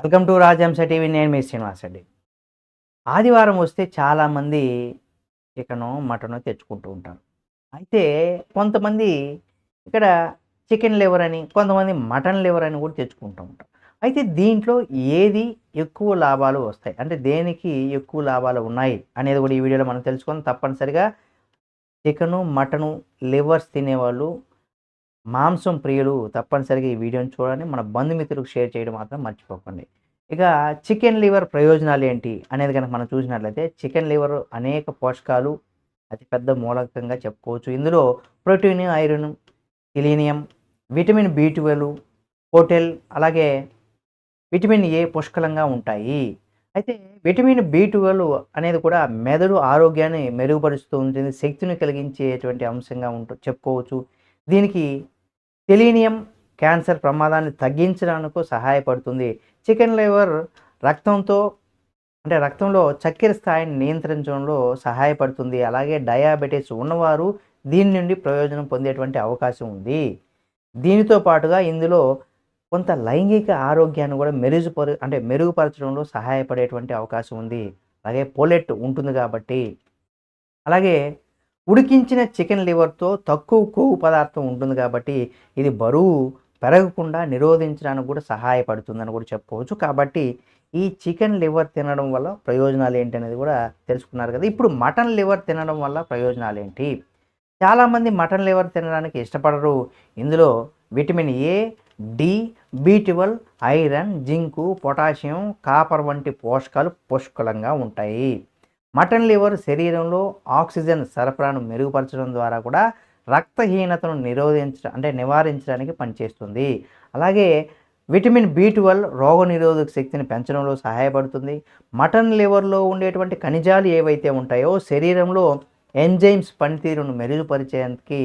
Welcome to రాజంశ TV నేను మీ శ్రీనివాస్ రెడ్డి. ఆదివారం వస్తే చాలామంది చికెను మటను తెచ్చుకుంటూ ఉంటారు. అయితే కొంతమంది ఇక్కడ చికెన్ లివర్ అని కొంతమంది మటన్ లివర్ అని కూడా తెచ్చుకుంటూ ఉంటారు. అయితే దీంట్లో ఏది ఎక్కువ లాభాలు వస్తాయి? అంటే దేనికి ఎక్కువ లాభాలు ఉన్నాయి అనేది కూడా ఈ వీడియోలో మనం తెలుసుకొని తప్పనిసరిగా చికెను మటను లివర్స్ తినేవాళ్ళు మాంసం ప్రియులు తప్పనిసరిగా ఈ వీడియోని చూడండి. మన బంధుమిత్రులకు షేర్ చేయడం మాత్రం మర్చిపోకండి. ఇక చికెన్ లివర్ ప్రయోజనాలు ఏంటి అనేది కనుక మనం చూసినట్లయితే చికెన్ లివర్ అనేక పోషకాలు అతిపెద్ద మూలకంగా చెప్పుకోవచ్చు. ఇందులో protein iron selenium vitamin B twelve hotel అలాగే విటమిన్ ఏ పుష్కలంగా ఉంటాయి. అయితే విటమిన్ బి ట్వెల్వ్ అనేది కూడా మెదడు ఆరోగ్యాన్ని మెరుగుపరుస్తూ ఉంటుంది. శక్తిని కలిగించేటువంటి అంశంగా ఉంటూ చెప్పుకోవచ్చు. దీనికి సెలీనియం క్యాన్సర్ ప్రమాదాన్ని తగ్గించడానికి సహాయపడుతుంది. చికెన్ లివర్ రక్తంతో అంటే రక్తంలో చక్కెర స్థాయిని నియంత్రించడంలో సహాయపడుతుంది. అలాగే డయాబెటీస్ ఉన్నవారు దీని నుండి ప్రయోజనం పొందేటువంటి అవకాశం ఉంది. దీనితో పాటుగా ఇందులో కొంత లైంగిక ఆరోగ్యాన్ని కూడా మెరుగుపరు అంటే మెరుగుపరచడంలో సహాయపడేటువంటి అవకాశం ఉంది. అలాగే పోలెట్ ఉంటుంది కాబట్టి. అలాగే ఉడికించిన చికెన్ లివర్తో తక్కువ కొవ్వు పదార్థం ఉంటుంది కాబట్టి ఇది బరువు పెరగకుండా నిరోధించడానికి కూడా సహాయపడుతుందని కూడా చెప్పవచ్చు కాబట్టి ఈ చికెన్ లివర్ తినడం వల్ల ప్రయోజనాలు ఏంటి అనేది కూడా తెలుసుకున్నారు కదా. ఇప్పుడు మటన్ లివర్ తినడం వల్ల ప్రయోజనాలు ఏంటి? చాలామంది మటన్ లివర్ తినడానికి ఇష్టపడరు. ఇందులో vitamin A D B twelve iron zinc potassium copper వంటి పోషకాలు పుష్కలంగా ఉంటాయి. మటన్ లివర్ శరీరంలో ఆక్సిజన్ సరఫరాను మెరుగుపరచడం ద్వారా కూడా రక్తహీనతను నిరోధించడం అంటే నివారించడానికి పనిచేస్తుంది. అలాగే విటమిన్ బి ట్వెల్వ్ రోగనిరోధక శక్తిని పెంచడంలో సహాయపడుతుంది. మటన్ లివర్లో ఉండేటువంటి ఖనిజాలు ఏవైతే ఉంటాయో శరీరంలో ఎంజైమ్స్ పనితీరును మెరుగుపరిచేందుకు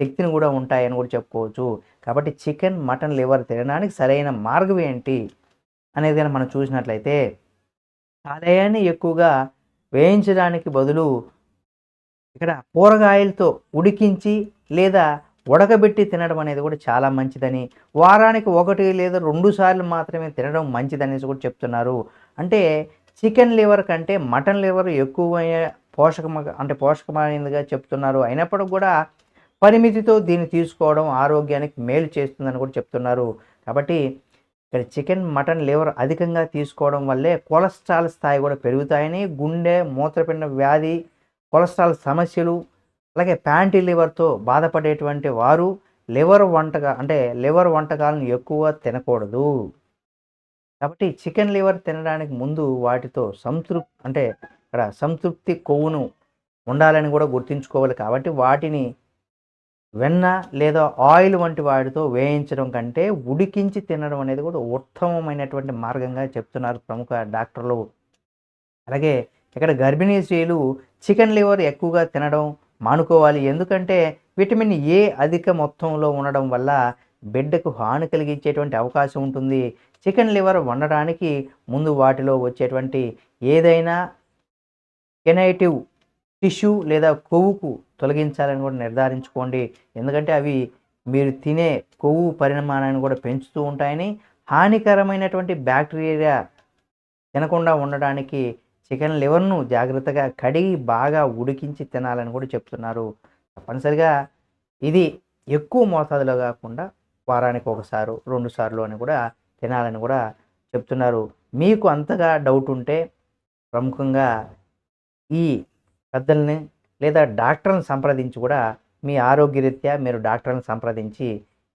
శక్తిని కూడా ఉంటాయని కూడా చెప్పుకోవచ్చు. కాబట్టి చికెన్ మటన్ లివర్ తినడానికి సరైన మార్గం ఏంటి అనేది మనం చూసినట్లయితే ఆదాయాన్ని ఎక్కువగా వేయించడానికి బదులు ఇక్కడ కూరగాయలతో ఉడికించి లేదా ఉడకబెట్టి తినడం అనేది కూడా చాలా మంచిదని. వారానికి ఒకటి లేదా రెండు సార్లు మాత్రమే తినడం మంచిదనేసి కూడా చెప్తున్నారు. అంటే చికెన్ లివర్ కంటే మటన్ లివర్ ఎక్కువ పోషకమ అంటే పోషకమైనదిగా చెప్తున్నారు. అయినప్పటికి కూడా పరిమితితో దీన్ని తీసుకోవడం ఆరోగ్యానికి మేలు చేస్తుందని కూడా చెప్తున్నారు. కాబట్టి ఇక్కడ చికెన్ మటన్ లివర్ అధికంగా తీసుకోవడం వల్లే కొలెస్ట్రాల్ స్థాయి కూడా పెరుగుతాయని గుండె మూత్రపిండ వ్యాధి కొలెస్ట్రాల్ సమస్యలు అలాగే ప్యాంటీ లివర్తో బాధపడేటువంటి వారు లివర్ వంటగా అంటే లివర్ వంటకాలను ఎక్కువ తినకూడదు. కాబట్టి చికెన్ లివర్ తినడానికి ముందు వాటితో సంతృప్తి అంటే ఇక్కడ సంతృప్తి కొవ్వును ఉండాలని కూడా గుర్తుంచుకోవాలి కాబట్టి వాటిని వెన్న లేదా ఆయిల్ వంటి వాటితో వేయించడం కంటే ఉడికించి తినడం అనేది కూడా ఉత్తమమైనటువంటి మార్గంగా చెప్తున్నారు ప్రముఖ డాక్టర్లు. అలాగే ఇక్కడ గర్భిణీ స్త్రీలు చికెన్ లివర్ ఎక్కువగా తినడం మానుకోవాలి. ఎందుకంటే విటమిన్ ఏ అధిక మొత్తంలో ఉండడం వల్ల బిడ్డకు హాని కలిగించేటువంటి అవకాశం ఉంటుంది. చికెన్ లివర్ వండడానికి ముందు వాటిలో వచ్చేటువంటి ఏదైనా కెనైటివ్ టిష్యూ లేదా కొవ్వుకు తొలగించాలని కూడా నిర్ధారించుకోండి. ఎందుకంటే అవి మీరు తినే కొవ్వు పరిమాణాన్ని కూడా పెంచుతూ ఉంటాయని హానికరమైనటువంటి బ్యాక్టీరియా తినకుండా ఉండడానికి చికెన్ లివర్ను జాగ్రత్తగా కడిగి బాగా ఉడికించి తినాలని కూడా చెప్తున్నారు. తప్పనిసరిగా ఇది ఎక్కువ మోతాదులో కాకుండా వారానికి ఒకసారి రెండు సార్లు అని కూడా తినాలని కూడా చెప్తున్నారు. మీకు అంతగా డౌట్ ఉంటే ప్రముఖంగా ఈ పెద్దల్ని లేదా డాక్టర్ని సంప్రదించి కూడా మీ ఆరోగ్యరీత్యా మీరు డాక్టర్ని సంప్రదించి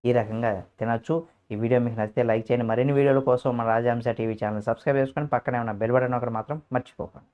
ఈ రకంగా తినచ్చు. ఈ వీడియో మీకు నచ్చితే లైక్ చేయండి. మరిన్ని వీడియోల కోసం మన రాజాంశ టీవీ ఛానల్ సబ్స్క్రైబ్ చేసుకొని పక్కనే ఉన్న బెల్ బటన్ ఒకటి మాత్రం మర్చిపోకండి.